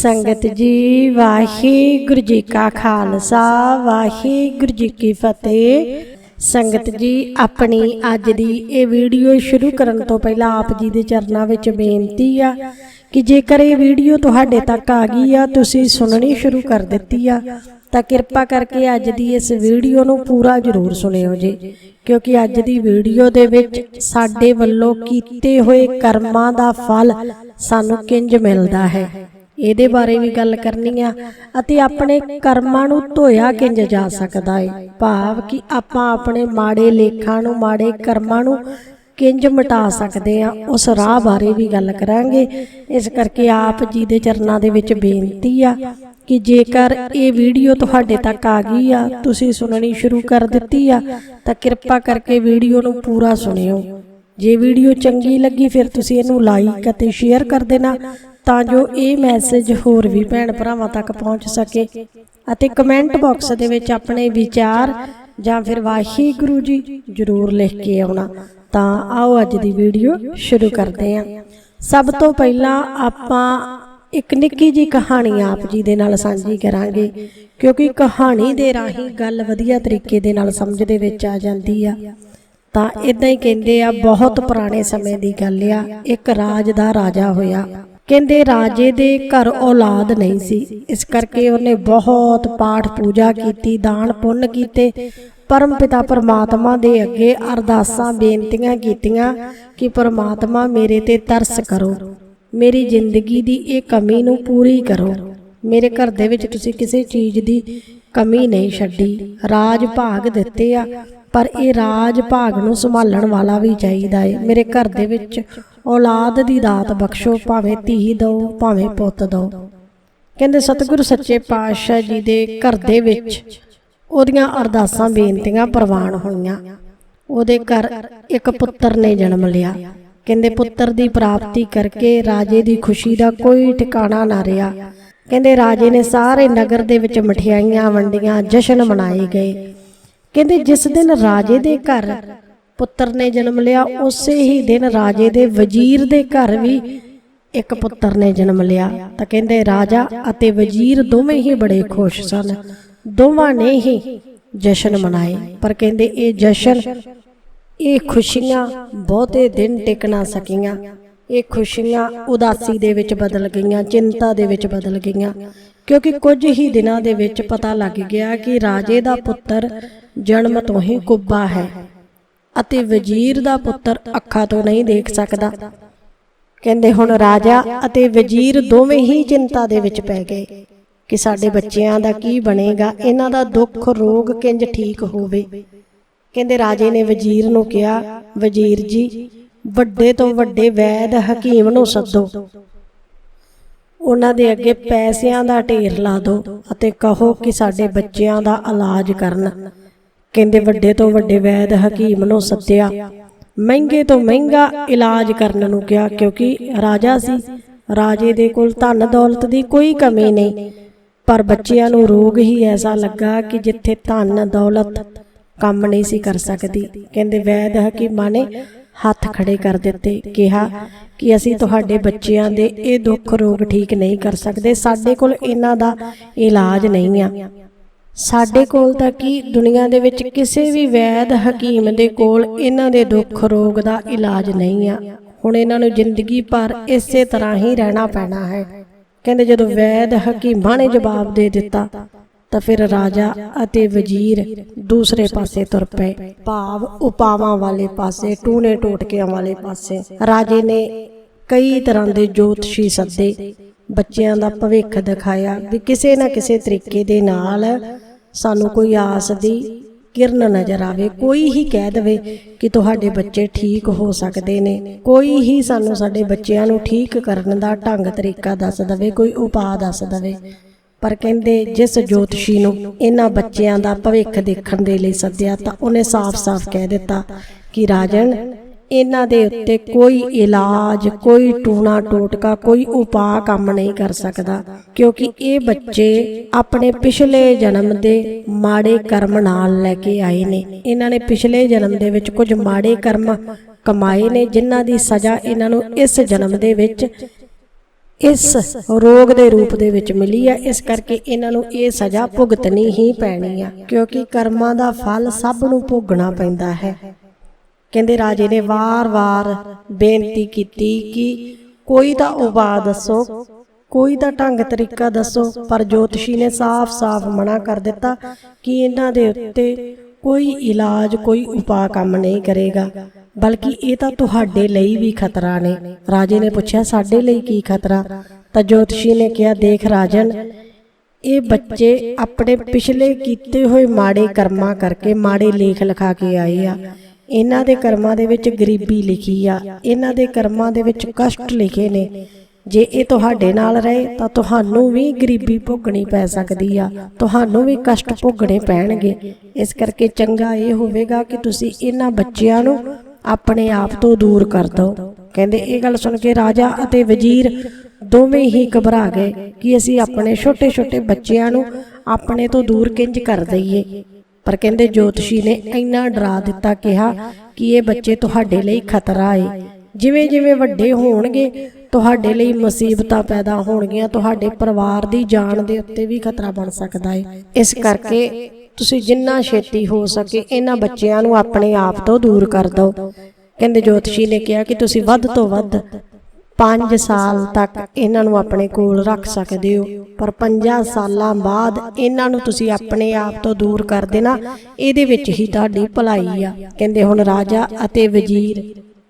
ਸੰਗਤ ਜੀ, ਵਾਹਿਗੁਰੂ ਜੀ ਕਾ ਖਾਲਸਾ, ਵਾਹਿਗੁਰੂ ਜੀ ਕੀ ਫਤਿਹ। ਸੰਗਤ ਜੀ, ਆਪਣੀ ਅੱਜ ਦੀ ਇਹ ਵੀਡੀਓ ਸ਼ੁਰੂ ਕਰਨ ਤੋਂ ਪਹਿਲਾਂ ਆਪ ਜੀ ਦੇ ਚਰਨਾਂ ਵਿੱਚ ਬੇਨਤੀ ਆ ਕਿ ਜੇਕਰ ਇਹ ਵੀਡੀਓ ਤੁਹਾਡੇ ਤੱਕ ਆ ਗਈ ਆ, ਤੁਸੀਂ ਸੁਣਨੀ ਸ਼ੁਰੂ ਕਰ ਦਿੱਤੀ ਆ, ਤਾਂ ਕਿਰਪਾ ਕਰਕੇ ਅੱਜ ਦੀ ਇਸ ਵੀਡੀਓ ਨੂੰ ਪੂਰਾ ਜ਼ਰੂਰ ਸੁਣਿਓ ਜੀ। ਕਿਉਂਕਿ ਅੱਜ ਦੀ ਵੀਡੀਓ ਦੇ ਵਿੱਚ ਸਾਡੇ ਵੱਲੋਂ ਕੀਤੇ ਹੋਏ ਕਰਮਾਂ ਦਾ ਫਲ ਸਾਨੂੰ ਕਿੰਜ ਮਿਲਦਾ ਹੈ। ਇਹਦੇ ਬਾਰੇ ਵੀ ਗੱਲ ਕਰਨੀ ਆ ਅਤੇ ਆਪਣੇ ਕਰਮਾਂ ਨੂੰ ਧੋਇਆ ਕਿੰਜ ਜਾ ਸਕਦਾ ਹੈ ਭਾਵ ਕਿ ਆਪਾਂ ਆਪਣੇ ਮਾੜੇ ਲੇਖਾਂ ਨੂੰ, ਮਾੜੇ ਕਰਮਾਂ ਨੂੰ ਕਿੰਜ ਮਿਟਾ ਸਕਦੇ ਆ? ਉਸ ਰਾਹ ਬਾਰੇ ਵੀ ਗੱਲ ਕਰਾਂਗੇ। ਇਸ ਕਰਕੇ ਆਪ ਜੀ ਦੇ ਚਰਨਾਂ ਦੇ ਵਿੱਚ ਬੇਨਤੀ ਆ ਕਿ ਜੇਕਰ ਇਹ ਵੀਡੀਓ ਤੁਹਾਡੇ ਤੱਕ ਆ ਗਈ ਆ, ਤੁਸੀਂ ਸੁਣਨੀ ਸ਼ੁਰੂ ਕਰ ਦਿੱਤੀ ਆ, ਤਾਂ ਕਿਰਪਾ ਕਰਕੇ ਵੀਡੀਓ ਨੂੰ ਪੂਰਾ ਸੁਣਿਓ। ਜੇ ਵੀਡੀਓ ਚੰਗੀ ਲੱਗੀ ਫਿਰ ਤੁਸੀਂ ਇਹਨੂੰ ਲਾਈਕ ਅਤੇ ਸ਼ੇਅਰ ਕਰ ਦੇਣਾ ਤਾਂ ਜੋ ਇਹ ਮੈਸੇਜ ਹੋਰ ਵੀ ਭੈਣ ਭਰਾਵਾਂ ਤੱਕ ਪਹੁੰਚ ਸਕੇ। ਅਤੇ ਕਮੈਂਟ ਬਾਕਸ ਦੇ ਵਿੱਚ ਆਪਣੇ ਵਿਚਾਰ ਜਾਂ ਫਿਰ ਵਾਹਿਗੁਰੂ ਜੀ ਜਰੂਰ ਲਿਖ ਕੇ ਆਉਣਾ। ਤਾਂ ਆਓ ਅੱਜ ਦੀ ਵੀਡੀਓ ਸ਼ੁਰੂ ਕਰਦੇ ਹਾਂ। ਸਭ ਤੋਂ ਪਹਿਲਾਂ ਆਪਾਂ ਇੱਕ ਨਿੱਕੀ ਜੀ ਕਹਾਣੀ ਆਪ ਜੀ ਦੇ ਨਾਲ ਸਾਂਝੀ ਕਰਾਂਗੇ, ਕਿਉਂਕਿ ਕਹਾਣੀ ਦੇ ਰਾਹੀਂ ਗੱਲ ਵਧੀਆ ਤਰੀਕੇ ਦੇ ਨਾਲ ਸਮਝ ਦੇ ਵਿੱਚ ਆ ਜਾਂਦੀ ਆ। ਤਾਂ ਇਦਾਂ ਹੀ ਕਹਿੰਦੇ ਆ, ਬਹੁਤ ਪੁਰਾਣੇ ਸਮੇਂ ਦੀ ਗੱਲ ਆ, ਇੱਕ ਰਾਜ ਦਾ ਰਾਜਾ ਹੋਇਆ। ਕਹਿੰਦੇ ਰਾਜੇ ਦੇ ਘਰ ਔਲਾਦ ਨਹੀਂ ਸੀ, ਇਸ ਕਰਕੇ ਉਹਨੇ ਬਹੁਤ ਪਾਠ ਪੂਜਾ ਕੀਤੀ, ਦਾਨ ਪੁੰਨ ਕੀਤੇ। ਪਰਮ ਪਿਤਾ ਪਰਮਾਤਮਾ ਦੇ ਅੱਗੇ ਅਰਦਾਸਾਂ, ਬੇਨਤੀਆਂ ਕੀਤੀਆਂ ਕਿ ਪਰਮਾਤਮਾ ਮੇਰੇ ਤੇ ਤਰਸ ਕਰੋ। ਮੇਰੀ ਜ਼ਿੰਦਗੀ ਦੀ ਇਹ ਕਮੀ ਨੂੰ ਪੂਰੀ ਕਰੋ। ਮੇਰੇ ਘਰ ਦੇ ਵਿੱਚ ਤੁਸੀਂ ਕਿਸੇ ਚੀਜ਼ ਦੀ ਕਮੀ ਨਹੀਂ ਛੱਡੀ। ਰਾਜ ਭਾਗ ਦਿੱਤੇ ਆ। ਪਰ ਇਹ ਰਾਜ ਭਾਗ ਨੂੰ ਸੰਭਾਲਣ ਵਾਲਾ ਵੀ ਚਾਹੀਦਾ ਏ। ਮੇਰੇ ਘਰ ਦੇ ਵਿੱਚ ਔਲਾਦ ਦੀ ਦਾਤ ਬਖਸ਼ੋ, ਭਾਵੇਂ ਧੀ ਦਿਓ, ਭਾਵੇਂ ਪੁੱਤ ਦਿਓ। ਕਹਿੰਦੇ, ਸਤਿਗੁਰੂ ਸੱਚੇ ਪਾਤਸ਼ਾਹ ਜੀ ਦੇ ਘਰ ਦੇ ਵਿੱਚ ਉਹਦੀਆਂ ਅਰਦਾਸਾਂ, ਬੇਨਤੀਆਂ ਪ੍ਰਵਾਨ ਹੋਈਆਂ। ਉਹਦੇ ਘਰ ਇੱਕ ਪੁੱਤਰ ਨੇ ਜਨਮ ਲਿਆ। ਕਹਿੰਦੇ, ਪੁੱਤਰ ਦੀ ਪ੍ਰਾਪਤੀ ਕਰਕੇ ਰਾਜੇ ਦੀ ਖੁਸ਼ੀ ਦਾ ਕੋਈ ਠਿਕਾਣਾ ਨਾ ਰਿਹਾ। ਕਹਿੰਦੇ, ਰਾਜੇ ਨੇ ਸਾਰੇ ਨਗਰ ਦੇ ਵਿੱਚ ਮਠਿਆਈਆਂ, ਵੰਡੀਆਂ, ਜਸ਼ਨ ਮਨਾਏ ਗਏ। ਕਹਿੰਦੇ ਜਿਸ ਦਿਨ ਰਾਜੇ ਦੇ ਘਰ ਪੁੱਤਰ ਨੇ ਜਨਮ ਲਿਆ ਉਸੇ ਹੀ ਦਿਨ ਰਾਜੇ ਦੇ ਵਜ਼ੀਰ ਦੇ ਘਰ ਵੀ ਇੱਕ ਪੁੱਤਰ ਨੇ ਜਨਮ ਲਿਆ। ਤਾਂ ਕਹਿੰਦੇ ਰਾਜਾ ਅਤੇ ਵਜ਼ੀਰ ਦੋਵੇਂ ਹੀ ਬੜੇ ਖੁਸ਼ ਸਨ। ਦੋਵਾਂ ਨੇ ਹੀ ਜਸ਼ਨ ਮਨਾਏ। ਪਰ ਕਹਿੰਦੇ ਇਹ ਜਸ਼ਨ ਇਹ ਖੁਸ਼ੀਆਂ ਬਹੁਤੇ ਦਿਨ ਟਿਕ ਨਾ ਸਕੀਆਂ। ਇਹ ਖੁਸ਼ੀਆਂ ਉਦਾਸੀ ਦੇ ਵਿੱਚ ਬਦਲ ਗਈਆਂ ਚਿੰਤਾ ਦੇ ਵਿੱਚ ਬਦਲ ਗਈਆਂ। ਕਿਉਂਕਿ ਕੁਝ ਹੀ ਦਿਨਾਂ ਦੇ ਵਿੱਚ ਪਤਾ ਲੱਗ ਗਿਆ ਕਿ ਰਾਜੇ ਦਾ ਪੁੱਤਰ ਜਨਮ ਤੋਂ ਹੀ ਕੁੱਬਾ ਹੈ ਅਤੇ ਵਜ਼ੀਰ ਦਾ ਪੁੱਤਰ ਅੱਖਾਂ ਤੋਂ ਨਹੀਂ ਦੇਖ ਸਕਦਾ। ਕਹਿੰਦੇ ਹੁਣ ਰਾਜਾ ਅਤੇ ਵਜ਼ੀਰ ਦੋਵੇਂ ਹੀ ਚਿੰਤਾ ਦੇ ਵਿੱਚ ਪੈ ਗਏ ਕਿ ਸਾਡੇ ਬੱਚਿਆਂ ਦਾ ਕੀ ਬਣੇਗਾ, ਇਹਨਾਂ ਦਾ ਦੁੱਖ ਰੋਗ ਕਿੰਜ ਠੀਕ ਹੋਵੇ। ਕਹਿੰਦੇ ਰਾਜੇ ਨੇ ਵਜ਼ੀਰ ਨੂੰ ਕਿਹਾ, ਵਜ਼ੀਰ ਜੀ, ਵੱਡੇ ਤੋਂ ਵੱਡੇ ਵੈਦ ਹਕੀਮ ਨੂੰ ਸੱਦੋ। ਉਹਨਾਂ ਦੇ ਅੱਗੇ ਪੈਸਿਆਂ ਦਾ ਢੇਰ ਲਾ ਦਿਓ ਅਤੇ ਕਹੋ ਕਿ ਸਾਡੇ ਬੱਚਿਆਂ ਦਾ ਇਲਾਜ ਕਰਨ। ਕਹਿੰਦੇ ਵੱਡੇ ਤੋਂ ਵੱਡੇ ਵੈਦ ਹਕੀਮ ਨੂੰ ਸੱਦਿਆ, ਮਹਿੰਗੇ ਤੋਂ ਮਹਿੰਗਾ ਇਲਾਜ ਕਰਨ ਨੂੰ ਕਿਹਾ, ਕਿਉਂਕਿ ਰਾਜਾ ਸੀ। ਰਾਜੇ ਦੇ ਕੋਲ ਧਨ ਦੌਲਤ ਦੀ ਕੋਈ ਕਮੀ ਨਹੀਂ। ਪਰ ਬੱਚਿਆਂ ਨੂੰ ਰੋਗ ਹੀ ਐਸਾ ਲੱਗਾ ਕਿ ਜਿੱਥੇ ਧਨ, ਦੌਲਤ ਕੰਮ ਨਹੀਂ ਸੀ ਕਰ ਸਕਦੀ। ਕਹਿੰਦੇ, ਵੈਦ ਹਕੀਮਾਂ ਨੇ ਹੱਥ ਖੜੇ ਕਰ ਦਿੱਤੇ, ਕਿਹਾ ਕਿ ਅਸੀਂ ਤੁਹਾਡੇ ਬੱਚਿਆਂ ਦੇ ਇਹ ਦੁੱਖ ਰੋਗ ਠੀਕ ਨਹੀਂ ਕਰ ਸਕਦੇ। ਸਾਡੇ ਕੋਲ ਇਹਨਾਂ ਦਾ ਇਲਾਜ ਨਹੀਂ ਆ। ਸਾਡੇ ਕੋਲ ਤਾਂ ਕੀ? ਦੁਨੀਆ ਦੇ ਵਿੱਚ ਕਿਸੇ ਵੀ ਵੈਦ ਹਕੀਮ ਦੇ ਕੋਲ ਇਹਨਾਂ ਦੇ ਦੁੱਖ ਰੋਗ ਦਾ ਇਲਾਜ ਨਹੀਂ ਆ। ਹੁਣ ਇਹਨਾਂ ਨੂੰ ਜ਼ਿੰਦਗੀ ਭਰ ਇਸੇ ਤਰ੍ਹਾਂ ਹੀ ਰਹਿਣਾ ਪੈਣਾ ਹੈ। ਕਹਿੰਦੇ, ਜਦੋਂ ਵੈਦ ਹਕੀਮਾਂ ਨੇ ਜਵਾਬ ਦੇ ਦਿੱਤਾ ਤਾਂ ਫਿਰ ਰਾਜਾ ਅਤੇ ਵਜ਼ੀਰ ਦੂਸਰੇ ਪਾਸੇ ਤੁਰ ਪਏ। ਭਾਵ ਉਪਾਵਾਂ ਵਾਲੇ ਪਾਸੇ ਟੂਨੇ ਟੋਟਕਿਆਂ ਵਾਲੇ ਪਾਸੇ। ਰਾਜੇ ਨੇ ਕਈ ਤਰ੍ਹਾਂ ਦੇ ਜੋਤਸ਼ੀ ਸੱਦੇ। ਬੱਚਿਆਂ ਦਾ ਭਵਿੱਖ ਦਿਖਾਇਆ ਵੀ ਕਿਸੇ ਨਾ ਕਿਸੇ ਤਰੀਕੇ ਦੇ ਨਾਲ ਸਾਨੂੰ ਕੋਈ ਆਸ ਦੀ ਕਿਰਨ ਨਜ਼ਰ ਆਵੇ। ਕੋਈ ਹੀ ਕਹਿ ਦਵੇ ਕਿ ਤੁਹਾਡੇ ਬੱਚੇ ਠੀਕ ਹੋ ਸਕਦੇ ਨੇ। ਕੋਈ ਹੀ ਸਾਨੂੰ ਸਾਡੇ ਬੱਚਿਆਂ ਨੂੰ ਠੀਕ ਕਰਨ ਦਾ ਢੰਗ ਤਰੀਕਾ ਦੱਸ ਦਵੇ, ਕੋਈ ਉਪਾਅ ਦੱਸ ਦਵੇ। ਪਰ ਕਹਿੰਦੇ ਜਿਸ ਜੋਤਸ਼ੀ ਨੂੰ ਇਹਨਾਂ ਬੱਚਿਆਂ ਦਾ ਭਵਿੱਖ ਦੇਖਣ ਦੇ ਲਈ ਸੱਦਿਆ ਤਾਂ ਉਹਨੇ ਸਾਫ਼-ਸਾਫ਼ ਕਹਿ ਦਿੱਤਾ ਕਿ ਰਾਜਨ ਇਹਨਾਂ ਦੇ ਉੱਤੇ ਕੋਈ ਇਲਾਜ, ਕੋਈ ਟੂਣਾ ਟੋਟਕਾ, ਕੋਈ ਉਪਾਅ ਕੰਮ ਨਹੀਂ ਕਰ ਸਕਦਾ, ਕਿਉਂਕਿ ਇਹ ਬੱਚੇ ਆਪਣੇ ਪਿਛਲੇ ਜਨਮ ਦੇ ਮਾੜੇ ਕਰਮ ਨਾਲ ਲੈ ਕੇ ਆਏ ਨੇ। ਇਹਨਾਂ ਨੇ ਪਿਛਲੇ ਜਨਮ ਦੇ ਵਿੱਚ ਕੁਝ ਮਾੜੇ ਕਰਮ ਕਮਾਏ ਨੇ, ਜਿਨ੍ਹਾਂ ਦੀ ਸਜ਼ਾ ਇਹਨਾਂ ਨੂੰ ਇਸ ਜਨਮ ਦੇ ਵਿੱਚ ਇਸ ਰੋਗ ਦੇ ਰੂਪ ਦੇ ਵਿੱਚ ਮਿਲੀ ਹੈ ਇਸ ਕਰਕੇ ਇਹਨਾਂ ਨੂੰ ਇਹ ਸਜ਼ਾ ਭੁਗਤਣੀ ਹੀ ਪੈਣੀ ਆ, ਕਿਉਂਕਿ ਕਰਮਾਂ ਦਾ ਫਲ ਸਭ ਨੂੰ ਭੋਗਣਾ ਪੈਂਦਾ ਹੈ। ਕਹਿੰਦੇ ਰਾਜੇ ਨੇ ਵਾਰ-ਵਾਰ ਬੇਨਤੀ ਕੀਤੀ ਕਿ ਕੋਈ ਤਾਂ ਉਪਾਅ ਦੱਸੋ, ਕੋਈ ਤਾਂ ਢੰਗ ਤਰੀਕਾ ਦੱਸੋ, ਪਰ ਜੋਤਸ਼ੀ ਨੇ ਸਾਫ਼-ਸਾਫ਼ ਮਨਾ ਕਰ ਦਿੱਤਾ ਕਿ ਇਹਨਾਂ ਦੇ ਉੱਤੇ ਕੋਈ ਇਲਾਜ, ਕੋਈ ਉਪਾਅ ਕੰਮ ਨਹੀਂ ਕਰੇਗਾ। ਬਲਕਿ ਇਹ ਤਾਂ ਤੁਹਾਡੇ ਲਈ ਵੀ ਖਤਰਾ ਨੇ। ਰਾਜੇ ਨੇ ਪੁੱਛਿਆ ਸਾਡੇ ਲਈ ਕੀ ਖਤਰਾ? ਤਾਂ ਜੋਤਸ਼ੀ ਨੇ ਕਿਹਾ ਦੇਖ ਰਾਜਨ ਇਹ ਬੱਚੇ ਆਪਣੇ ਪਿਛਲੇ ਕੀਤੇ ਹੋਏ ਮਾੜੇ ਕਰਮਾਂ ਕਰਕੇ ਮਾੜੇ ਲੇਖ ਲਿਖਾ ਕੇ ਆਏ ਆ। ਇਹਨਾਂ ਦੇ ਕਰਮਾਂ ਦੇ ਵਿੱਚ ਗਰੀਬੀ ਲਿਖੀ ਆ। ਇਹਨਾਂ ਦੇ ਕਰਮਾਂ ਦੇ ਵਿੱਚ ਕਸ਼ਟ ਲਿਖੇ ਨੇ। ਜੇ ਇਹ ਤੁਹਾਡੇ ਨਾਲ ਰਹੇ ਤਾਂ ਤੁਹਾਨੂੰ ਵੀ ਗਰੀਬੀ ਭੋਗਣੀ ਪੈ ਸਕਦੀ ਆ। ਤੁਹਾਨੂੰ ਵੀ ਕਸ਼ਟ ਭੋਗਣੇ ਪੈਣਗੇ। ਇਸ ਕਰਕੇ ਚੰਗਾ ਇਹ ਹੋਵੇਗਾ ਕਿ ਤੁਸੀਂ ਇਹਨਾਂ ਬੱਚਿਆਂ ਨੂੰ ਆਪਣੇ ਆਪ ਤੋਂ ਦੂਰ ਕਰ ਦਿਓ ਕਹਿੰਦੇ, ਇਹ ਗੱਲ ਸੁਣ ਕੇ ਰਾਜਾ ਅਤੇ ਵਜ਼ੀਰ ਦੋਵੇਂ ਹੀ ਘਬਰਾ ਗਏ ਕਿ ਅਸੀਂ ਆਪਣੇ ਛੋਟੇ-ਛੋਟੇ ਬੱਚਿਆਂ ਨੂੰ ਆਪਣੇ ਤੋਂ ਦੂਰ ਕਿੰਜ ਕਰ ਦਈਏ। ਪਰ ਕਹਿੰਦੇ, ਜੋਤਸ਼ੀ ਨੇ ਇੰਨਾ ਡਰਾ ਦਿੱਤਾ, ਕਿਹਾ ਕਿ ਇਹ ਬੱਚੇ ਤੁਹਾਡੇ ਲਈ ਖਤਰਾ ਏ। ਜਿਵੇਂ ਜਿਵੇਂ ਵੱਡੇ ਹੋਣਗੇ, ਤੁਹਾਡੇ ਲਈ ਮੁਸੀਬਤਾਂ ਪੈਦਾ ਹੋਣਗੀਆਂ, ਤੁਹਾਡੇ ਪਰਿਵਾਰ ਦੀ ਜਾਨ ਦੇ ਉੱਤੇ ਵੀ ਖਤਰਾ ਬਣ ਸਕਦਾ ਏ। ਇਸ ਕਰਕੇ ਤੁਸੀਂ ਜਿੰਨਾ ਛੇਤੀ ਹੋ ਸਕੇ ਇਹਨਾਂ ਬੱਚਿਆਂ ਨੂੰ ਆਪਣੇ ਆਪ ਤੋਂ ਦੂਰ ਕਰ ਦਿਓ। ਕਹਿੰਦੇ ਜੋਤਸ਼ੀ ਨੇ ਕਿਹਾ ਕਿ ਤੁਸੀਂ ਵੱਧ ਤੋਂ ਵੱਧ 5 ਸਾਲ ਤੱਕ ਇਹਨਾਂ ਨੂੰ ਆਪਣੇ ਕੋਲ ਰੱਖ ਸਕਦੇ ਹੋ। ਪਰ 5 ਸਾਲਾਂ ਬਾਅਦ ਇਹਨਾਂ ਨੂੰ ਤੁਸੀਂ ਆਪਣੇ ਆਪ ਤੋਂ ਦੂਰ ਕਰ ਦੇਣਾ, ਇਹਦੇ ਵਿੱਚ ਹੀ ਤੁਹਾਡੀ ਭਲਾਈ ਆ। ਕਹਿੰਦੇ ਹੁਣ ਰਾਜਾ ਅਤੇ ਵਜ਼ੀਰ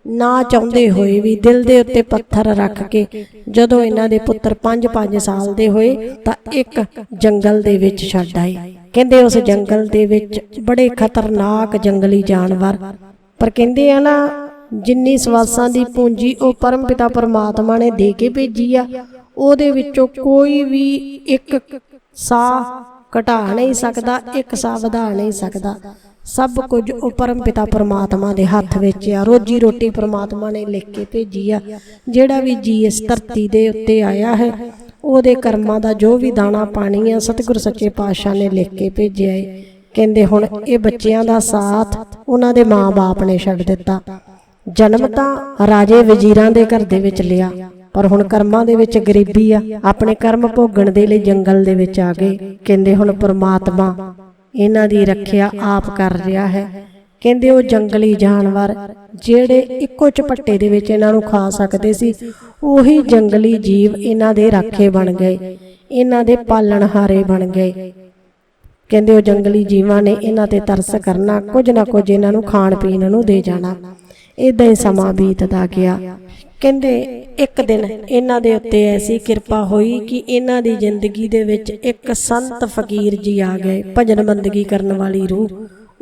ਨਾ ਚਾਹੁੰਦੇ ਹੋਏ ਵੀ ਦਿਲ ਦੇ ਉੱਤੇ ਪੱਥਰ ਰੱਖ ਕੇ ਜਦੋਂ ਇਹਨਾਂ ਦੇ ਪੁੱਤਰ 5-5 ਸਾਲ ਦੇ ਹੋਏ ਤਾਂ ਇੱਕ ਜੰਗਲ ਦੇ ਵਿੱਚ ਛੱਡ ਆਏ। ਕਹਿੰਦੇ ਉਸ ਜੰਗਲ ਦੇ ਵਿੱਚ ਬੜੇ ਖਤਰਨਾਕ ਜੰਗਲੀ ਜਾਨਵਰ। ਪਰ ਕਹਿੰਦੇ ਆ ਨਾ, ਜਿੰਨੀ ਸਵਾਸਾਂ ਦੀ ਪੂੰਜੀ ਉਹ ਪਰਮ ਪਿਤਾ ਪਰਮਾਤਮਾ ਨੇ ਦੇ ਕੇ ਭੇਜੀ ਆ, ਉਹਦੇ ਵਿੱਚੋਂ ਕੋਈ ਵੀ ਇੱਕ ਸਾਹ ਘਟਾ ਨਹੀਂ ਸਕਦਾ, ਇੱਕ ਸਾਹ ਵਧਾ ਨਹੀਂ ਸਕਦਾ। ਸਭ ਕੁਝ ਉਹ ਪਰਮ ਪਿਤਾ ਪਰਮਾਤਮਾ ਦੇ ਹੱਥ ਵਿੱਚ ਆ, ਰੋਜੀ ਰੋਟੀ ਪਰਮਾਤਮਾ ਨੇ ਲਿਖ ਕੇ ਭੇਜੀ ਆ, ਜਿਹੜਾ ਵੀ ਜੀ ਇਸ ਧਰਤੀ ਦੇ ਉੱਤੇ ਆਇਆ ਹੈ ਉਹਦੇ ਕਰਮਾਂ ਦਾ ਜੋ ਵੀ ਦਾਣਾ ਪਾਣੀ ਆ ਸਤਿਗੁਰ ਸੱਚੇ ਪਾਤਸ਼ਾਹ ਨੇ ਲਿਖ ਕੇ ਭੇਜਿਆ ਹੈ ਕਹਿੰਦੇ ਹੁਣ ਇਹ ਬੱਚਿਆਂ ਦਾ ਸਾਥ ਉਹਨਾਂ ਦੇ ਮਾਂ-ਬਾਪ ਨੇ ਛੱਡ ਦਿੱਤਾ। ਜਨਮ ਤਾਂ ਰਾਜੇ ਵਜ਼ੀਰਾਂ ਦੇ ਘਰ ਦੇ ਵਿੱਚ ਲਿਆ। ਪਰ ਹੁਣ ਕਰਮਾਂ ਦੇ ਵਿੱਚ ਗਰੀਬੀ ਆ। ਆਪਣੇ ਕਰਮ ਭੋਗਣ ਦੇ ਲਈ ਜੰਗਲ ਦੇ ਵਿੱਚ ਆ ਗਏ। ਕਹਿੰਦੇ ਹੁਣ ਪ੍ਰਮਾਤਮਾ ਇਹਨਾਂ ਦੀ ਰੱਖਿਆ ਆਪ ਕਰ ਰਿਹਾ ਹੈ। ਕਹਿੰਦੇ ਉਹ ਜੰਗਲੀ ਜਾਨਵਰ, ਜਿਹੜੇ ਇੱਕੋ ਝਪੱਟੇ ਦੇ ਵਿੱਚ ਇਹਨਾਂ ਨੂੰ ਖਾ ਸਕਦੇ ਸੀ, ਉਹੀ ਜੰਗਲੀ ਜੀਵ ਇਹਨਾਂ ਦੇ ਰਾਖੇ ਬਣ ਗਏ, ਇਹਨਾਂ ਦੇ ਪਾਲਣਹਾਰੇ ਬਣ ਗਏ। ਕਹਿੰਦੇ ਉਹ ਜੰਗਲੀ ਜੀਵਾਂ ਨੇ ਇਹਨਾਂ ਤੇ ਤਰਸ ਕਰਨਾ, ਕੁਝ ਨਾ ਕੁਝ ਇਹਨਾਂ ਨੂੰ ਖਾਣ ਪੀਣ ਨੂੰ ਦੇ ਜਾਣਾ। ਇਦਾਂ ਹੀ ਸਮਾਂ ਬੀਤਦਾ ਗਿਆ। ਕਹਿੰਦੇ ਇੱਕ ਦਿਨ ਇਹਨਾਂ ਦੇ ਉੱਤੇ ਐਸੀ ਕਿਰਪਾ ਹੋਈ ਕਿ ਇਹਨਾਂ ਦੀ ਜ਼ਿੰਦਗੀ ਦੇ ਵਿੱਚ ਇੱਕ ਸੰਤ ਫਕੀਰ ਜੀ ਆ ਗਏ, ਭਜਨ ਬੰਦਗੀ ਕਰਨ ਵਾਲੀ ਰੂਹ।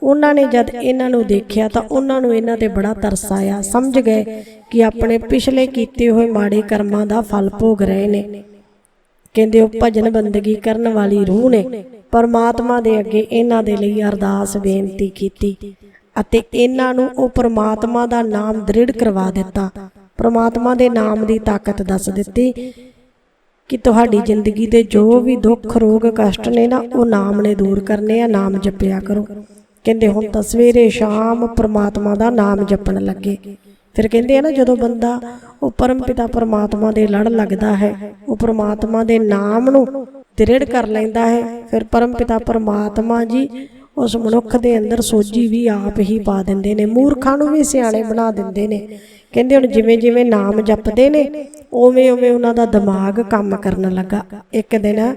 ਉਹਨਾਂ ਨੇ ਜਦ ਇਹਨਾਂ ਨੂੰ ਦੇਖਿਆ ਤਾਂ ਉਹਨਾਂ ਨੂੰ ਇਹਨਾਂ ਤੇ ਬੜਾ ਤਰਸ ਆਇਆ। ਸਮਝ ਗਏ ਕਿ ਆਪਣੇ ਪਿਛਲੇ ਕੀਤੇ ਹੋਏ ਮਾੜੇ ਕਰਮਾਂ ਦਾ ਫਲ ਭੋਗ ਰਹੇ ਨੇ। ਕਹਿੰਦੇ ਉਹ ਭਜਨ ਬੰਦਗੀ ਕਰਨ ਵਾਲੀ ਰੂਹ ਨੇ। ਪਰਮਾਤਮਾ ਦੇ ਅੱਗੇ ਇਹਨਾਂ ਦੇ ਲਈ ਅਰਦਾਸ ਬੇਨਤੀ ਕੀਤੀ। ਅਤੇ ਇਹਨਾਂ ਨੂੰ ਉਹ ਪਰਮਾਤਮਾ ਦਾ ਨਾਮ ਦ੍ਰਿੜ ਕਰਵਾ ਦਿੱਤਾ। ਪਰਮਾਤਮਾ ਦੇ ਨਾਮ ਦੀ ਤਾਕਤ ਦੱਸ ਦਿੱਤੀ ਕਿ ਤੁਹਾਡੀ ਜ਼ਿੰਦਗੀ ਦੇ ਜੋ ਵੀ ਦੁੱਖ ਰੋਗ ਕਸ਼ਟ ਨੇ ਨਾ ਉਹ ਨਾਮ ਨੇ ਦੂਰ ਕਰਨੇ ਆ ਨਾਮ ਜਪਿਆ ਕਰੋ। ਕਹਿੰਦੇ ਹੁਣ ਤਾਂ ਸਵੇਰੇ ਸ਼ਾਮ ਪਰਮਾਤਮਾ ਦਾ ਨਾਮ ਜਪਣ ਲੱਗੇ। ਫਿਰ ਕਹਿੰਦੇ ਆ ਨਾ, ਜਦੋਂ ਬੰਦਾ ਉਹ ਪਰਮ ਪਿਤਾ ਪਰਮਾਤਮਾ ਦੇ ਲੜ ਲੱਗਦਾ ਹੈ, ਉਹ ਪਰਮਾਤਮਾ ਦੇ ਨਾਮ ਨੂੰ ਦ੍ਰਿੜ ਕਰ ਲੈਂਦਾ ਹੈ, ਫਿਰ ਪਰਮ ਪਿਤਾ ਪਰਮਾਤਮਾ ਜੀ ਉਸ ਮਨੁੱਖ ਦੇ ਅੰਦਰ ਸੋਝੀ ਵੀ ਆਪ ਹੀ ਪਾ ਦਿੰਦੇ ਨੇ, ਮੂਰਖਾਂ ਨੂੰ ਵੀ ਸਿਆਣੇ ਬਣਾ ਦਿੰਦੇ ਨੇ। ਕਹਿੰਦੇ ਹੁਣ ਜਿਵੇਂ ਜਿਵੇਂ ਨਾਮ ਜਪਦੇ ਨੇ, ਉਵੇਂ ਉਵੇਂ ਉਹਨਾਂ ਦਾ ਦਿਮਾਗ ਕੰਮ ਕਰਨ ਲੱਗਾ। ਇੱਕ ਦਿਨ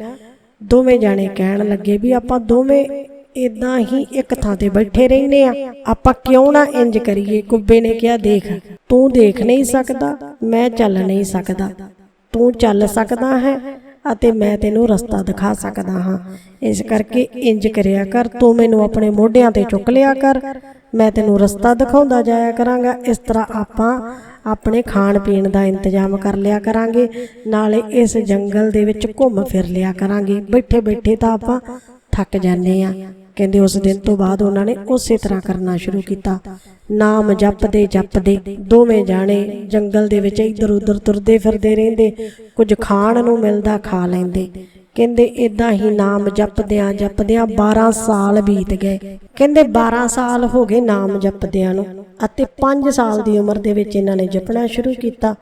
ਦੋਵੇਂ ਜਾਣੇ ਕਹਿਣ ਲੱਗੇ ਵੀ ਆਪਾਂ ਦੋਵੇਂ ਇਦਾਂ ਹੀ ਇੱਕ ਥਾਂ ਤੇ ਬੈਠੇ ਰਹਿੰਦੇ ਆ। ਆਪਾਂ ਕਿਉਂ ਨਾ ਇੰਜ ਕਰੀਏ? ਕੁੱਬੇ ਨੇ ਕਿਹਾ, ਦੇਖ, ਤੂੰ ਦੇਖ ਨਹੀਂ ਸਕਦਾ, ਮੈਂ ਚੱਲ ਨਹੀਂ ਸਕਦਾ। ਤੂੰ ਚੱਲ ਸਕਦਾ ਹੈ ਅਤੇ ਮੈਂ ਤੈਨੂੰ ਰਸਤਾ ਦਿਖਾ ਸਕਦਾ ਹਾਂ। ਇਸ ਕਰਕੇ ਇੰਜ ਕਰਿਆ ਕਰ, ਤੂੰ ਮੈਨੂੰ ਆਪਣੇ ਮੋਢਿਆਂ ਤੇ ਚੁੱਕ ਲਿਆ ਕਰ। ਮੈਂ ਤੈਨੂੰ ਰਸਤਾ ਦਿਖਾਉਂਦਾ ਜਾਇਆ ਕਰਾਂਗਾ। ਇਸ ਤਰ੍ਹਾਂ ਆਪਾਂ ਆਪਣੇ ਖਾਣ ਪੀਣ ਦਾ ਇੰਤਜ਼ਾਮ ਕਰ ਲਿਆ ਕਰਾਂਗੇ। ਨਾਲੇ ਇਸ ਜੰਗਲ ਦੇ ਵਿੱਚ ਘੁੰਮ ਫਿਰ ਲਿਆ ਕਰਾਂਗੇ। ਬੈਠੇ ਬੈਠੇ ਤਾਂ ਆਪਾਂ ਥੱਕ ਜਾਂਦੇ ਆ। ਕਹਿੰਦੇ ਉਸ ਦਿਨ ਤੋਂ ਬਾਅਦ ਉਹਨਾਂ ਨੇ ਉਸੇ ਤਰ੍ਹਾਂ ਕਰਨਾ ਸ਼ੁਰੂ ਕੀਤਾ। ਨਾਮ ਜਪਦੇ ਜਪਦੇ ਦੋਵੇਂ ਜਾਣੇ ਜੰਗਲ ਦੇ ਵਿੱਚ ਇੱਧਰ ਉੱਧਰ ਤੁਰਦੇ ਫਿਰਦੇ ਰਹਿੰਦੇ। ਕੁਝ ਖਾਣ ਨੂੰ ਮਿਲਦਾ ਖਾ ਲੈਂਦੇ। ਕਹਿੰਦੇ ਇਦਾਂ ਹੀ ਨਾਮ ਜਪਦਿਆਂ ਜਪਦਿਆਂ 12 ਸਾਲ ਬੀਤ ਗਏ। ਕਹਿੰਦੇ 12 ਸਾਲ ਹੋ ਗਏ ਨਾਮ ਜਪਦਿਆਂ ਨੂੰ ਅਤੇ 5 ਸਾਲ ਦੀ ਉਮਰ ਦੇ ਵਿੱਚ ਇਹਨਾਂ ਨੇ ਜਪਣਾ ਸ਼ੁਰੂ ਕੀਤਾ।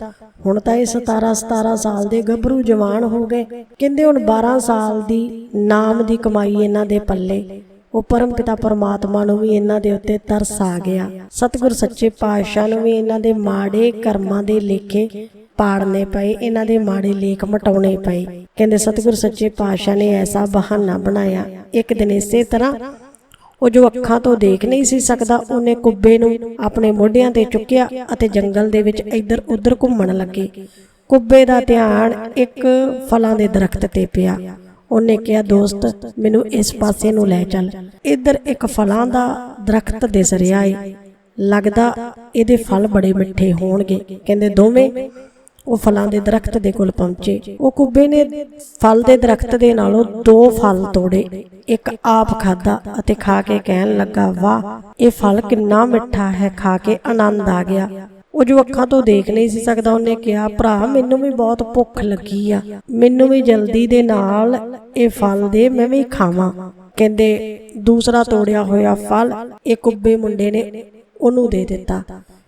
ਹੁਣ ਤਾਂ ਇਹ 17 17 ਸਾਲ ਦੇ ਗੱਭਰੂ ਜਵਾਨ ਹੋ ਗਏ। ਕਹਿੰਦੇ ਹੁਣ 12 ਸਾਲ ਦੀ ਨਾਮ ਦੀ ਕਮਾਈ ਇਹਨਾਂ ਦੇ ਪੱਲੇ। ਉਹ ਪਰਮ ਪਿਤਾ ਪਰਮਾਤਮਾ ਨੂੰ ਵੀ ਇਹਨਾਂ ਦੇ ਉੱਤੇ ਤਰਸ ਆ ਗਿਆ। ਸਤਿਗੁਰ ਸੱਚੇ ਪਾਤਸ਼ਾਹ ਨੂੰ ਵੀ ਇਹਨਾਂ ਦੇ ਮਾੜੇ ਕਰਮਾਂ ਦੇ ਲੇਖੇ ਪਾੜਨੇ ਪਏ, ਇਹਨਾਂ ਦੇ ਮਾੜੇ ਲੇਖ ਮਟਾਉਣੇ ਪਏ। ਕਹਿੰਦੇ ਸਤਿਗੁਰ ਸੱਚੇ ਪਾਤਸ਼ਾਹ ਨੇ ਐਸਾ ਬਹਾਨਾ ਬਣਾਇਆ, ਇੱਕ ਦਿਨ ਇਸੇ ਤਰ੍ਹਾਂ ਉਹ ਜੋ ਅੱਖਾਂ ਤੋਂ ਦੇਖ ਨਹੀਂ ਸੀ ਸਕਦਾ, ਉਹਨੇ ਕੁੱਬੇ ਨੂੰ ਆਪਣੇ ਮੋਢਿਆਂ ਤੇ ਚੁੱਕਿਆ ਅਤੇ ਜੰਗਲ ਦੇ ਵਿੱਚ ਇੱਧਰ ਉੱਧਰ ਘੁੰਮਣ ਲੱਗੇ। ਕੁੱਬੇ ਦਾ ਧਿਆਨ ਇੱਕ ਫਲਾਂ ਦੇ ਦਰਖਤ ਤੇ ਪਿਆ। ਉਹਨੇ ਕਿਹਾ, ਦੋਸਤ, ਮੈਨੂੰ ਇਸ ਪਾਸੇ ਨੂੰ ਲੈ ਚੱਲ। ਇੱਧਰ ਇੱਕ ਫਲਾਂ ਦਾ ਦਰਖਤ ਦਿਸ ਰਿਹਾ ਏ। ਲੱਗਦਾ ਇਹਦੇ ਫਲ ਬੜੇ ਮਿੱਠੇ ਹੋਣਗੇ। ਕਹਿੰਦੇ, ਦੋਵੇਂ? ਉਹ ਫਲਾਂ ਦੇ ਦਰਖਤ ਦੇ ਕੋਲ ਪਹੁੰਚੇ। ਉਹ ਕੁੱਬੇ ਨੇ ਫਲ ਦੇ ਦਰਖਤ ਦੇ ਨਾਲੋਂ ਦੋ ਫਲ ਤੋੜੇ। ਇੱਕ ਆਪ ਖਾਦਾ ਅਤੇ ਖਾ ਕੇ ਕਹਿਣ ਲੱਗਾ, ਵਾਹ, ਇਹ ਫਲ ਕਿੰਨਾ ਮਿੱਠਾ ਹੈ, ਖਾ ਕੇ ਆਨੰਦ ਆ ਗਿਆ। ਉਹ ਜੋ ਅੱਖਾਂ ਤੋਂ ਦੇਖ ਨਹੀਂ ਸੀ ਸਕਦਾ, ਉਹਨੇ ਕਿਹਾ, ਭਰਾ, ਮੈਨੂੰ ਵੀ ਬਹੁਤ ਭੁੱਖ ਲੱਗੀ ਆ। ਮੈਨੂੰ ਵੀ ਜਲਦੀ ਦੇ ਨਾਲ ਇਹ ਫਲ ਦੇ, ਮੈਂ ਵੀ ਖਾਵਾਂ। ਕਹਿੰਦੇ, ਦੂਸਰਾ ਤੋੜਿਆ ਹੋਇਆ ਫਲ ਇਹ ਕੁੱਬੇ ਮੁੰਡੇ ਨੇ ਉਹਨੂੰ ਦੇ ਦਿੱਤਾ।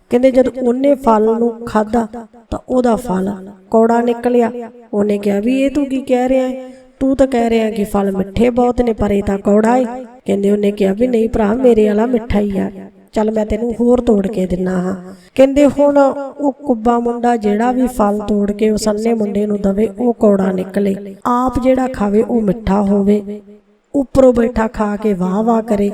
ਕਹਿੰਦੇ, ਜਦ ਉਹਨੇ ਫਲ ਨੂੰ ਖਾਦਾ ਤਾਂ ਉਹਦਾ ਫਲ ਕੌੜਾ ਨਿਕਲਿਆ। ਉਹਨੇ ਕਿਹਾ, ਵੀ ਇਹ ਤੂੰ ਕੀ ਕਹਿ ਰਿਹਾ ਹੈ? ਤੂੰ ਤਾਂ ਕਹਿ ਰਿਹਾ ਕਿ ਫਲ ਮਿੱਠੇ ਬਹੁਤ ਨੇ, ਪਰ ਇਹ ਤਾਂ ਕੌੜਾ ਹੈ ਕਹਿੰਦੇ, ਉਹਨੇ ਕਿਹਾ, ਵੀ ਨਹੀਂ ਭਰਾ, ਮੇਰੇ ਵਾਲਾ ਮਿੱਠਾ ਹੀ ਆ। ਚੱਲ ਮੈਂ ਤੈਨੂੰ ਹੋਰ ਤੋੜ ਕੇ ਦਿੰਨਾ ਹਾਂ। ਕਹਿੰਦੇ ਹੁਣ ਉਹ ਕੁੱਬਾ ਮੁੰਡਾ ਜਿਹੜਾ ਵੀ ਫਲ ਤੋੜ ਕੇ ਉਸ ਅੰਨੇ ਮੁੰਡੇ ਨੂੰ ਦਵੇ, ਉਹ ਕੌੜਾ ਨਿਕਲੇ। ਆਪ ਜਿਹੜਾ ਖਾਵੇ ਉਹ ਮਿੱਠਾ ਹੋਵੇ, ਉੱਪਰੋਂ ਬੈਠਾ ਖਾ ਕੇ ਵਾਹ ਵਾਹ ਕਰੇ।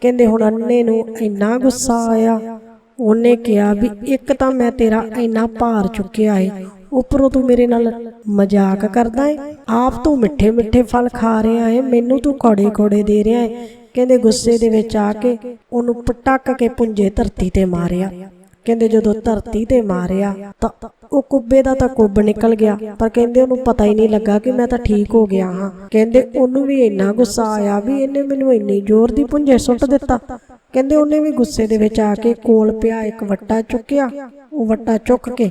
ਕਹਿੰਦੇ ਹੁਣ ਅੰਨੇ ਨੂੰ ਇੰਨਾ ਗੁੱਸਾ ਆਇਆ। ਉਹਨੇ ਕਿਹਾ ਵੀ ਇੱਕ ਤਾਂ ਮੈਂ ਤੇਰਾ ਇੰਨਾ ਭਾਰ ਚੁੱਕਿਆ ਏ, ਉੱਪਰੋਂ ਤੂੰ ਮੇਰੇ ਨਾਲ ਮਜ਼ਾਕ ਕਰਦਾ ਏ। ਆਪ ਤੂੰ ਮਿੱਠੇ ਮਿੱਠੇ ਫਲ ਖਾ ਰਿਹਾ ਏ, ਮੈਨੂੰ ਤੂੰ ਕੋੜੇ ਕੋੜੇ ਦੇ ਰਿਹਾ ਏ। ਕਹਿੰਦੇ ਗੁੱਸੇ ਦੇ ਵਿੱਚ ਆ ਕੇ ਉਹਨੂੰ ਪਟਕ ਕੇ ਪੁੰਜੇ ਧਰਤੀ ਤੇ ਮਾਰਿਆ। ਕਹਿੰਦੇ ਜਦੋਂ ਧਰਤੀ ਤੇ ਮਾਰਿਆ ਤਾਂ ਉਹ ਕੁੱਬੇ ਦਾ ਤਾਂ ਕੁੱਬ ਨਿਕਲ ਗਿਆ, ਪਰ ਕਹਿੰਦੇ ਉਹਨੂੰ ਪਤਾ ਹੀ ਨਹੀਂ ਲੱਗਾ ਕਿ ਮੈਂ ਤਾਂ ਠੀਕ ਹੋ ਗਿਆ ਹਾਂ। ਕਹਿੰਦੇ ਉਹਨੂੰ ਵੀ ਇੰਨਾ ਗੁੱਸਾ ਆਇਆ ਵੀ ਇਹਨੇ ਮੈਨੂੰ ਇੰਨੀ ਜ਼ੋਰ ਦੀ ਪੁੰਜੇ ਸੁੱਟ ਦਿੱਤਾ। ਕਹਿੰਦੇ ਉਹਨੇ ਵੀ ਗੁੱਸੇ ਦੇ ਵਿੱਚ ਆ ਕੇ ਕੋਲ ਪਿਆ ਇੱਕ ਵੱਟਾ ਚੁੱਕਿਆ। ਉਹ ਵੱਟਾ ਚੁੱਕ ਕੇ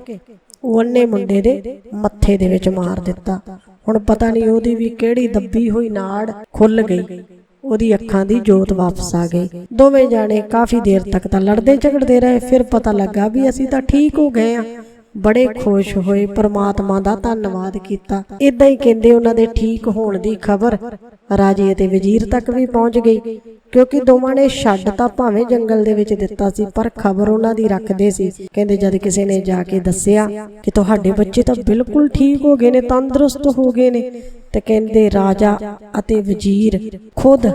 ਉਹਨੇ ਮੁੰਡੇ ਦੇ ਮੱਥੇ ਦੇ ਵਿੱਚ ਮਾਰ ਦਿੱਤਾ। ਹੁਣ ਪਤਾ ਨਹੀਂ ਉਹਦੀ ਵੀ ਕਿਹੜੀ ਦੱਬੀ ਹੋਈ ਨਾੜ ਖੁੱਲ ਗਈ। ਉਹਦੀ ਅੱਖਾਂ ਦੀ ਜੋਤ ਵਾਪਸ ਆ ਗਈ। ਦੋਵੇਂ ਜਾਣੇ ਕਾਫੀ ਦੇਰ ਤੱਕ ਤਾਂ ਲੜਦੇ ਝਗੜਦੇ ਰਹੇ ਫਿਰ ਪਤਾ ਲੱਗਾ ਵੀ ਅਸੀਂ ਤਾਂ ਠੀਕ ਹੋ ਗਏ ਆ ਬੜੇ ਖੁਸ਼ ਹੋਏ, ਪ੍ਰਮਾਤਮਾ ਦਾ ਧੰਨਵਾਦ ਕੀਤਾ। ਇਦਾਂ ਹੀ ਕਹਿੰਦੇ ਉਹਨਾਂ ਦੇ ਠੀਕ ਹੋਣ ਦੀ ਖਬਰ ਰਾਜੇ ਅਤੇ ਵਜ਼ੀਰ ਤੱਕ ਵੀ ਪਹੁੰਚ ਗਈ, ਕਿਉਂਕਿ ਦੋਵਾਂ ਨੇ ਛੱਡ ਤਾਂ ਭਾਵੇਂ ਜੰਗਲ ਦੇ ਵਿੱਚ ਦਿੱਤਾ ਸੀ, ਪਰ ਖਬਰ ਉਹਨਾਂ ਦੀ ਰੱਖਦੇ ਸੀ। ਕਹਿੰਦੇ ਜਦ ਕਿਸੇ ਨੇ ਜਾ ਕੇ ਦੱਸਿਆ ਕਿ ਤੁਹਾਡੇ ਬੱਚੇ ਤਾਂ ਬਿਲਕੁਲ ਠੀਕ ਹੋ ਗਏ ਨੇ, ਤੰਦਰੁਸਤ ਹੋ ਗਏ ਨੇ, ਤੇ ਕਹਿੰਦੇ ਰਾਜਾ ਅਤੇ ਵਜ਼ੀਰ ਖੁਦ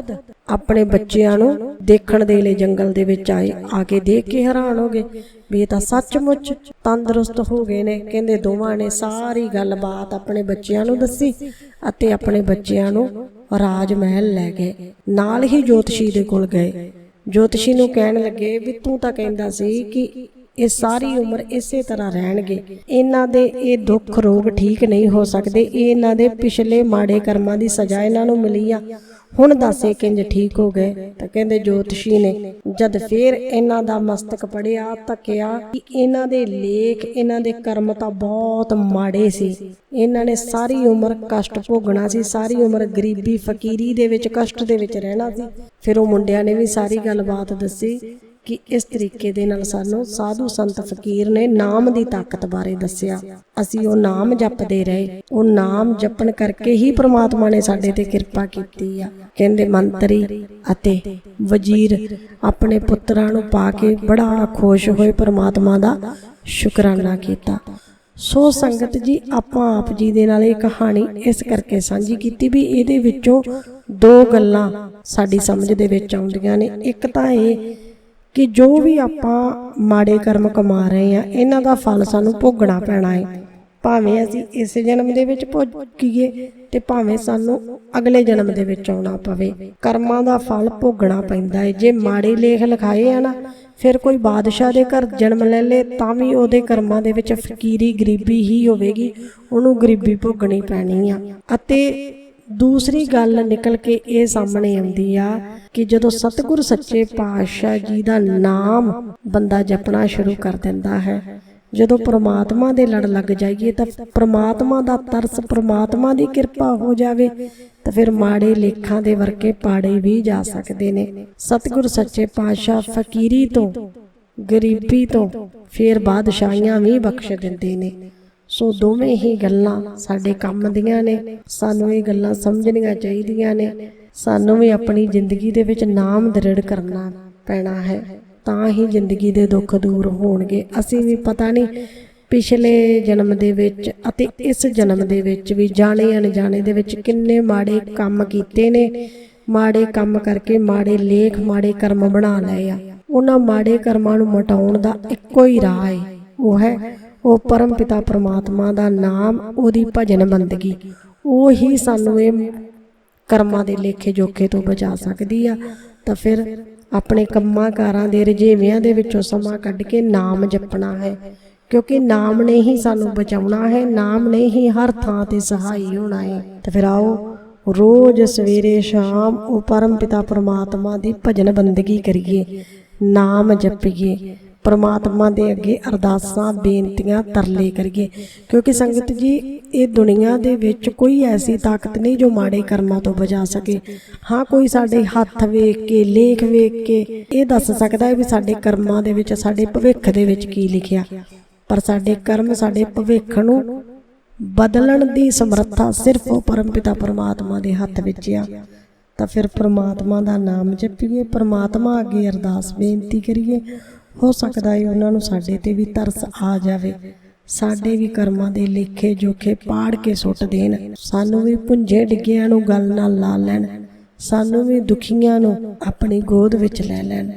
ਆਪਣੇ ਬੱਚਿਆਂ ਨੂੰ ਦੇਖਣ ਦੇ ਲਈ ਜੰਗਲ ਦੇ ਵਿੱਚ ਆਏ, ਆ ਕੇ ਦੇਖ ਕੇ ਹੈਰਾਨ ਹੋ ਗਏ। ਵੀ ਇਹ ਤਾਂ ਸੱਚਮੁੱਚ ਤੰਦਰੁਸਤ ਹੋ ਗਏ ਨੇ। ਕਹਿੰਦੇ ਦੋਵਾਂ ਨੇ ਸਾਰੀ ਗੱਲਬਾਤ ਆਪਣੇ ਬੱਚਿਆਂ ਨੂੰ ਦੱਸੀ ਅਤੇ ਆਪਣੇ ਬੱਚਿਆਂ ਨੂੰ ਰਾਜ ਮਹਿਲ ਲੈ ਗਏ। ਨਾਲ ਹੀ ਜੋਤਸ਼ੀ ਦੇ ਕੋਲ ਗਏ। ਜੋਤਸ਼ੀ ਨੂੰ ਕਹਿਣ ਲੱਗੇ ਵੀ ਤੂੰ ਤਾਂ ਕਹਿੰਦਾ ਸੀ ਕਿ ਇਹ ਸਾਰੀ ਉਮਰ ਇਸੇ ਤਰ੍ਹਾਂ ਰਹਿਣਗੇ। ਇਹਨਾਂ ਦੇ ਇਹ ਦੁੱਖ ਰੋਗ ਠੀਕ ਨਹੀਂ ਹੋ ਸਕਦੇ। ਇਹ ਇਹਨਾਂ ਦੇ ਪਿਛਲੇ ਮਾੜੇ ਕਰਮਾਂ ਦੀ ਸਜ਼ਾ ਇਹਨਾਂ ਨੂੰ ਮਿਲੀ ਆ। ਹੁਣ ਦੱਸ ਕਿੰਜ ਠੀਕ ਹੋ ਗਏ? ਤਾਂ ਕਹਿੰਦੇ ਜੋਤਸ਼ੀ ਨੇ, ਜਦ ਫੇਰ ਇਹਨਾਂ ਦਾ ਮਸਤਕ ਪੜਿਆ ਤਾਂ ਕਿਹਾ ਕਿ ਇਹਨਾਂ ਦੇ ਲੇਖ, ਇਹਨਾਂ ਦੇ ਕਰਮ ਤਾਂ ਬਹੁਤ ਮਾੜੇ ਸੀ। ਇਹਨਾਂ ਨੇ ਸਾਰੀ ਉਮਰ ਕਸ਼ਟ ਭੋਗਣਾ ਸੀ, ਸਾਰੀ ਉਮਰ ਗਰੀਬੀ, ਫਕੀਰੀ ਦੇ ਵਿੱਚ, ਕਸ਼ਟ ਦੇ ਵਿੱਚ ਰਹਿਣਾ ਸੀ। ਫਿਰ ਉਹ ਮੁੰਡਿਆਂ ਨੇ ਵੀ ਸਾਰੀ ਗੱਲਬਾਤ ਦੱਸੀ। ਕਿ ਇਸ ਤਰੀਕੇ ਦੇ ਨਾਲ ਸਾਨੂੰ ਸਾਧੂ ਸੰਤ ਫਕੀਰ ਨੇ ਨਾਮ ਦੀ ਤਾਕਤ ਬਾਰੇ ਦੱਸਿਆ। ਅਸੀਂ ਉਹ ਨਾਮ ਜਪਦੇ ਰਹੇ। ਉਹ ਨਾਮ ਜਪਣ ਕਰਕੇ ਹੀ ਪ੍ਰਮਾਤਮਾ ਨੇ ਸਾਡੇ ਤੇ ਕਿਰਪਾ ਕੀਤੀ ਆ। ਕਹਿੰਦੇ, ਮੰਤਰੀ ਅਤੇ ਵਜ਼ੀਰ ਆਪਣੇ ਪੁੱਤਰਾਂ ਨੂੰ ਪਾ ਕੇ ਬੜਾ ਖੁਸ਼ ਹੋਏ ਪ੍ਰਮਾਤਮਾ ਦਾ ਸ਼ੁਕਰਾਨਾ ਕੀਤਾ। ਸੋ ਸੰਗਤ ਜੀ, ਆਪਾਂ ਆਪ ਜੀ ਦੇ ਨਾਲ ਇਹ ਕਹਾਣੀ ਇਸ ਕਰਕੇ ਸਾਂਝੀ ਕੀਤੀ ਵੀ ਇਹਦੇ ਵਿੱਚੋਂ ਦੋ ਗੱਲਾਂ ਸਾਡੀ ਸਮਝ ਦੇ ਵਿੱਚ ਆਉਂਦੀਆਂ ਨੇ। ਇੱਕ ਤਾਂ ਇਹ ਕਿ ਜੋ ਵੀ ਆਪਾਂ ਮਾੜੇ ਕਰਮ ਕਮਾ ਰਹੇ ਆ ਇਹਨਾਂ ਦਾ ਫਲ ਸਾਨੂੰ ਭੋਗਣਾ ਪੈਣਾ ਹੈ ਭਾਵੇਂ ਅਸੀਂ ਇਸ ਜਨਮ ਦੇ ਵਿੱਚ ਭੋਗੀਏ ਤੇ ਭਾਵੇਂ ਸਾਨੂੰ ਅਗਲੇ ਜਨਮ ਦੇ ਵਿੱਚ ਆਉਣਾ ਪਵੇ, ਕਰਮਾਂ ਦਾ ਫਲ ਭੋਗਣਾ ਪੈਂਦਾ ਹੈ ਜੇ ਮਾੜੇ ਲੇਖ ਲਿਖਾਏ ਆ ਨਾ, ਫਿਰ ਕੋਈ ਬਾਦਸ਼ਾਹ ਦੇ ਘਰ ਜਨਮ ਲੈ ਲੇ, ਤਾਂ ਵੀ ਉਹਦੇ ਕਰਮਾਂ ਦੇ ਵਿੱਚ ਫਕੀਰੀ, ਗਰੀਬੀ ਹੀ ਹੋਵੇਗੀ, ਉਹਨੂੰ ਗਰੀਬੀ ਭੋਗਣੀ ਪੈਣੀ ਆ। ਅਤੇ ਦੂਸਰੀ ਗੱਲ ਨਿਕਲ ਕੇ ਇਹ ਸਾਹਮਣੇ ਆਉਂਦੀ ਆ ਕਿ ਜਦੋਂ ਸਤਿਗੁਰ ਸੱਚੇ ਪਾਤਸ਼ਾਹ ਜੀ ਦਾ ਨਾਮ ਬੰਦਾ ਜਪਣਾ ਸ਼ੁਰੂ ਕਰ ਦਿੰਦਾ ਹੈ, ਜਦੋਂ ਪ੍ਰਮਾਤਮਾ ਦੇ ਲੜ ਲੱਗ ਜਾਈਏ ਤਾਂ ਪ੍ਰਮਾਤਮਾ ਦਾ ਤਰਸ, ਪ੍ਰਮਾਤਮਾ ਦੀ ਕਿਰਪਾ ਹੋ ਜਾਵੇ ਤਾਂ ਫਿਰ ਮਾੜੇ ਲੇਖਾਂ ਦੇ ਵਰਕੇ ਪਾੜੇ ਵੀ ਜਾ ਸਕਦੇ ਨੇ। ਸਤਿਗੁਰ ਸੱਚੇ ਪਾਤਸ਼ਾਹ ਫਕੀਰੀ ਤੋਂ, ਗਰੀਬੀ ਤੋਂ, ਫਿਰ ਬਾਦਸ਼ਾਹੀਆਂ ਵੀ ਬਖਸ਼ ਦਿੰਦੇ ਨੇ। ਸੋ ਦੋਵੇਂ ਹੀ ਗੱਲਾਂ ਸਾਡੇ ਕੰਮ ਦੀਆਂ ਨੇ, ਸਾਨੂੰ ਇਹ ਗੱਲਾਂ ਸਮਝਣੀਆਂ ਚਾਹੀਦੀਆਂ ਨੇ। ਸਾਨੂੰ ਵੀ ਆਪਣੀ ਜ਼ਿੰਦਗੀ ਦੇ ਵਿੱਚ ਨਾਮ ਦ੍ਰਿੜ ਕਰਨਾ ਪੈਣਾ ਹੈ। ਤਾਂ ਹੀ ਜ਼ਿੰਦਗੀ ਦੇ ਦੁੱਖ ਦੂਰ ਹੋਣਗੇ। ਅਸੀਂ ਵੀ ਪਤਾ ਨਹੀਂ ਪਿਛਲੇ ਜਨਮ ਦੇ ਵਿੱਚ ਅਤੇ ਇਸ ਜਨਮ ਦੇ ਵਿੱਚ ਵੀ ਜਾਣੇ ਅਣਜਾਣੇ ਦੇ ਵਿੱਚ ਕਿੰਨੇ ਮਾੜੇ ਕੰਮ ਕੀਤੇ ਨੇ। ਮਾੜੇ ਕੰਮ ਕਰਕੇ ਮਾੜੇ ਲੇਖ, ਮਾੜੇ ਕਰਮ ਬਣਾ ਲਏ ਆ। ਉਹਨਾਂ ਮਾੜੇ ਕਰਮਾਂ ਨੂੰ ਮਟਾਉਣ ਦਾ ਇੱਕੋ ਹੀ ਰਾਹ ਹੈ ਉਹ ਹੈ ਉਹ ਪਰਮ ਪਿਤਾ ਪ੍ਰਮਾਤਮਾ ਦਾ ਨਾਮ, ਉਹਦੀ ਭਜਨ ਬੰਦਗੀ। ਉਹ ਹੀ ਸਾਨੂੰ ਇਹ ਕਰਮਾਂ ਦੇ ਲੇਖੇ ਜੋਖੇ ਤੋਂ ਬਚਾ ਸਕਦੀ ਆ। ਤਾਂ ਫਿਰ ਆਪਣੇ ਕੰਮਾਂ ਕਾਰਾਂ ਦੇ ਰਜੇਵਿਆਂ ਦੇ ਵਿੱਚੋਂ ਸਮਾਂ ਕੱਢ ਕੇ ਨਾਮ ਜਪਣਾ ਹੈ। ਕਿਉਂਕਿ ਨਾਮ ਨੇ ਹੀ ਸਾਨੂੰ ਬਚਾਉਣਾ ਹੈ, ਨਾਮ ਨੇ ਹੀ ਹਰ ਥਾਂ ਤੇ ਸਹਾਈ ਹੋਣਾ ਹੈ। ਤਾਂ ਫਿਰ ਆਓ, ਰੋਜ਼ ਸਵੇਰੇ ਸ਼ਾਮ ਉਹ ਪਰਮ ਪਿਤਾ ਪਰਮਾਤਮਾ ਦੀ ਭਜਨ ਬੰਦਗੀ ਕਰੀਏ, ਨਾਮ ਜਪੀਏ। ਪਰਮਾਤਮਾ ਦੇ ਅੱਗੇ ਅਰਦਾਸਾਂ, ਬੇਨਤੀਆਂ ਤਰਲੇ ਕਰੀਏ। ਕਿਉਂਕਿ ਸੰਗਤ ਜੀ, ਇਹ ਦੁਨੀਆ ਦੇ ਵਿੱਚ ਕੋਈ ਐਸੀ ਤਾਕਤ ਨਹੀਂ ਜੋ ਮਾੜੇ ਕਰਮਾਂ ਤੋਂ ਬਚਾ ਸਕੇ। ਹਾਂ, ਕੋਈ ਸਾਡੇ ਹੱਥ ਵੇਖ ਕੇ, ਲੇਖ ਵੇਖ ਕੇ ਇਹ ਦੱਸ ਸਕਦਾ ਹੈ ਵੀ ਸਾਡੇ ਕਰਮਾਂ ਦੇ ਵਿੱਚ, ਸਾਡੇ ਭਵਿੱਖ ਦੇ ਵਿੱਚ ਕੀ ਲਿਖਿਆ। ਪਰ ਸਾਡੇ ਕਰਮ, ਸਾਡੇ ਭਵਿੱਖ ਨੂੰ ਬਦਲਣ ਦੀ ਸਮਰੱਥਾ ਸਿਰਫ ਉਹ ਪਰਮਪਿਤਾ ਪਰਮਾਤਮਾ ਦੇ ਹੱਥ ਵਿੱਚ ਆ। ਤਾਂ ਫਿਰ ਪਰਮਾਤਮਾ ਦਾ ਨਾਮ ਜਪੀਏ, ਪਰਮਾਤਮਾ ਅੱਗੇ ਅਰਦਾਸ, ਬੇਨਤੀ ਕਰੀਏ। ਹੋ ਸਕਦਾ ਹੈ ਉਹਨਾਂ ਨੂੰ ਸਾਡੇ ਤੇ ਵੀ ਤਰਸ ਆ ਜਾਵੇ। ਸਾਡੇ ਵੀ ਕਰਮਾਂ ਦੇ ਲੇਖੇ ਜੋਖੇ ਪਾੜ ਕੇ ਸੁੱਟ ਦੇਣ। ਸਾਨੂੰ ਵੀ ਪੁੰਝੇ ਡਿੱਗਿਆਂ ਨੂੰ ਗੱਲ ਨਾਲ ਲਾ ਲੈਣ। ਸਾਨੂੰ ਵੀ ਦੁਖੀਆਂ ਨੂੰ ਆਪਣੀ ਗੋਦ ਵਿੱਚ ਲੈ ਲੈਣ।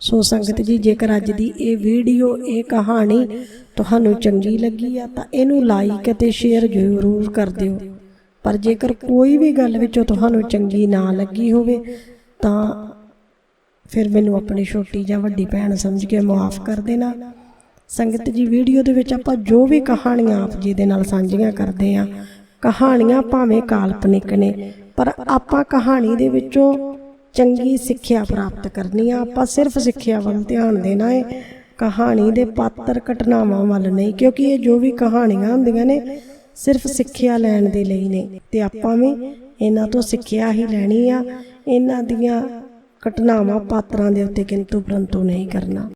ਸੋ ਸੰਗਤ ਜੀ, ਜੇਕਰ ਅੱਜ ਦੀ ਇਹ ਵੀਡੀਓ, ਇਹ ਕਹਾਣੀ ਤੁਹਾਨੂੰ ਚੰਗੀ ਲੱਗੀ ਆ, ਤਾਂ ਇਹਨੂੰ ਲਾਈਕ ਅਤੇ ਸ਼ੇਅਰ ਜ਼ਰੂਰ ਕਰ ਦਿਓ। ਪਰ ਜੇਕਰ ਕੋਈ ਵੀ ਗੱਲ ਵਿੱਚੋਂ ਤੁਹਾਨੂੰ ਚੰਗੀ ਨਾ ਲੱਗੀ ਹੋਵੇ, ਤਾਂ ਫਿਰ ਮੈਨੂੰ ਆਪਣੀ ਛੋਟੀ ਜਾਂ ਵੱਡੀ ਭੈਣ ਸਮਝ ਕੇ ਮਾਫ ਕਰ ਦੇਣਾ। ਸੰਗਤ ਜੀ, ਵੀਡੀਓ ਦੇ ਵਿੱਚ ਆਪਾਂ ਜੋ ਵੀ ਕਹਾਣੀਆਂ ਆਪ ਜੀ ਦੇ ਨਾਲ ਸਾਂਝੀਆਂ ਕਰਦੇ ਆ ਕਹਾਣੀਆਂ ਭਾਵੇਂ ਕਾਲਪਨਿਕ ਨੇ, ਪਰ ਆਪਾਂ ਕਹਾਣੀ ਦੇ ਵਿੱਚੋਂ ਚੰਗੀ ਸਿੱਖਿਆ ਪ੍ਰਾਪਤ ਕਰਨੀ ਆ। ਆਪਾਂ ਸਿਰਫ ਸਿੱਖਿਆ ਵੱਲ ਧਿਆਨ ਦੇਣਾ ਹੈ ਕਹਾਣੀ ਦੇ ਪਾਤਰ ਘਟਨਾਵਾਂ ਵੱਲ ਨਹੀਂ, ਕਿਉਂਕਿ ਇਹ ਜੋ ਵੀ ਕਹਾਣੀਆਂ ਹੁੰਦੀਆਂ ਨੇ, ਸਿਰਫ ਸਿੱਖਿਆ ਲੈਣ ਦੇ ਲਈ ਨੇ। ਤੇ ਆਪਾਂ ਵੀ ਇਹਨਾਂ ਤੋਂ ਸਿੱਖਿਆ ਹੀ ਲੈਣੀ ਆ। ਇਹਨਾਂ ਦੀਆਂ ਘਟਨਾਵਾਂ ਪਾਤਰਾਂ ਦੇ ਉੱਤੇ ਕਿੰਤੂ ਪਰੰਤੂ ਨਹੀਂ ਕਰਨਾ।